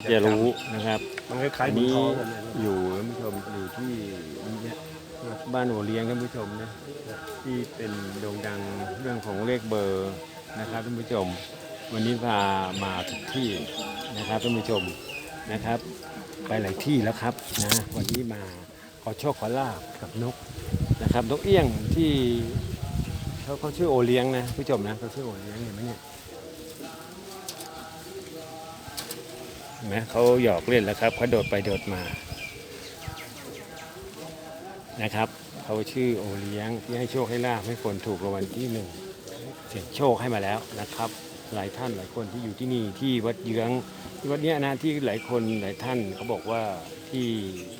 จะรู้นะครับมันคล้ายอันๆบุญนี้ท้องกันนะอยู่ท่านผู้ชมอยู่ที่เนี่ยบ้านหัวเลี้ยงท่านผู้ชมนะที่เป็นโด่งดังเรื่องของเลขเบอร์นะครับท่านผู้ชม วันนี้พามาทุกที่นะครับท่านผู้ชมนะครับ ไปหลายที่แล้วครับนะวันนี้มาขอโชคขอลาบกับนกนะครับนกเอี้ยงที่เขาเขาชื่อโอเลี้ยงนะผู้ชมนะเขาชื่อโอเลี้ยงเห็นไหมเนี่ย เห็น ไหมเขาหยอกเล่นแล้วครับเขาโดดไปโดดมา นะครับเขาชื่อโอเลี้ยงที่ให้โชคให้ลาภให้คนถูกรางวัลที่หนึ่งเสียงโชคให้มาแล้วนะครับ หลายท่านหลายคนที่อยู่ที่นี่ที่วัดเยื้องที่วัดเนี้ยนะที่หลายคนหลายท่านเขาบอกว่าที่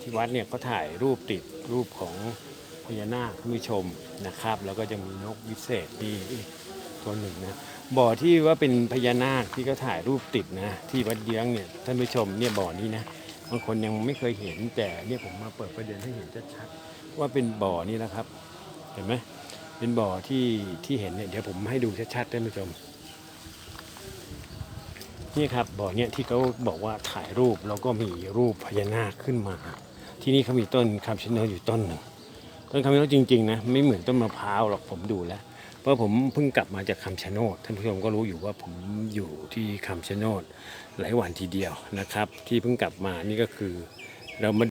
ที่วัดเนี่ยเขาถ่ายรูปติดรูปของพญานาคผู้ชมนะครับ แล้วก็จะมีนกวิเศษนี่ตั วหนึ่งนะบ่อที่ว่าเป็นพญานาคที่เขาถ่ายรูปติดนะ ที่วัดเยื้องเนี่ยท่านผู้ชมเนี่ยบ่อนี้นะบางคนยังไม่เคยเห็นแต่เนี่ยผมมาเปิดประเด็นให้เห็นชัดๆว่าเป็นบ่อนี้นะครับ เห็นไหมเป็นบ่อที่ที่เห็นเนี่ยเดี๋ยวผมให้ดูชัดๆท่านผู้ชมนี่ครับบ่อเนี่ยที่เขาบอกว่าถ่ายรูปแล้วก็มีรูปพญานาคขึ้นมา ที่นี่เขามีต้นคำชะโนดอยู่ต้นหนึ่งต้นคำชะโนดจริงๆนะไม่เหมือนต้นมะพร้าวหรอกผมดูแล้ว ราะผมเพิ่งกลับมาจากคำชะโนดท่านผู้ชมก็รู้อยู่ว่าผมอยู่ที่คำชะโนดหลายวันทีเดียวนะครับ ที่เพิ่งกลับมานี่ก็คือเรามา